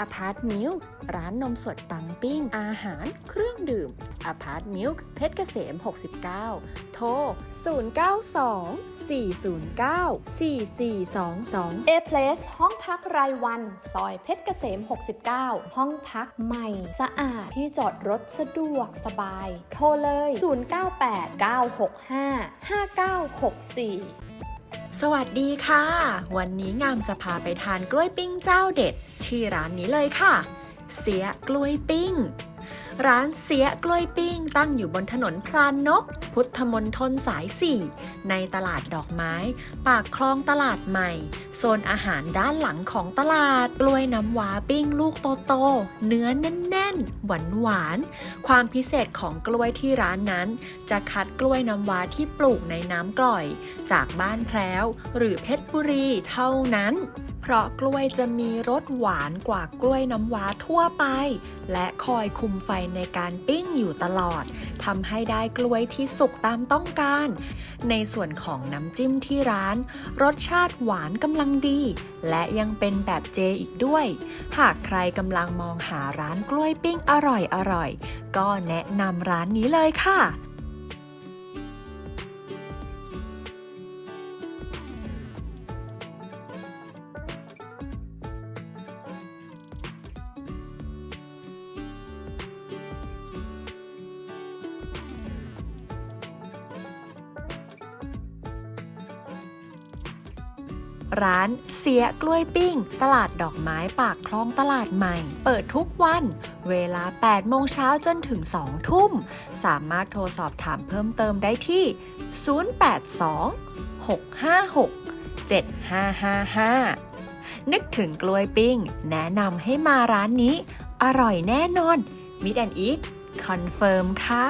อพาร์ตมิลร้านนมสดปังปิ้ง อาหาร เครื่องดื่มอพาร์ตมิลเพชรเกษม 69 โทร 092 409 4422เอเพลสห้องพักรายวัน ซอยเพชรเกษม 69 ห้องพักใหม่ สะอาดที่จอดรถสะดวกสบาย โทรเลย 0989655964 สวัสดีค่ะ วันนี้งามจะพาไปทานกล้วยปิ้งเจ้าเด็ด ที่ร้านนี้เลยค่ะ เสียกล้วยปิ้ง ร้านเสียกล้วยปิ้งตั้งอยู่บนถนนพรานนก พุทธมนทนสาย 4 ในตลาดดอกไม้ ปากคลองตลาดใหม่ โซนอาหารด้านหลังของตลาด กล้วยน้ำว้าปิ้งลูกโตๆเนื้อแน่นๆ หวานๆความพิเศษของกล้วยที่ร้านนั้น จะคัดกล้วยน้ำว้าที่ปลูกในน้ำกร่อย จากบ้านแพร้ว หรือเพชรบุรีเท่านั้น เพราะกล้วยจะมีรสหวานกว่ากล้วยน้ำว้าทั่วไป และคอยคุมไฟในการปิ้งอยู่ตลอดทำให้ได้กล้วยที่สุกตามต้องการ ในส่วนของน้ำจิ้มที่ร้าน รสชาติหวานกำลังดี และยังเป็นแบบเจอีกด้วย หากใครกำลังมองหาร้านกล้วยปิ้งอร่อยๆก็แนะนำร้านนี้เลยค่ะ ร้านเสียกล้วยปิ้ง ตลาดดอกไม้ปากคลองตลาดใหม่ เปิดทุกวัน เวลา 8 โมงเช้าจนถึง 2 ทุ่ม สามารถโทรสอบถามเพิ่มเติมได้ที่ 082 656 7555 นึกถึงกล้วยปิ้ง แนะนำให้มาร้านนี้ อร่อยแน่นอนมิดแอนอีทคอนเฟิร์มค่ะ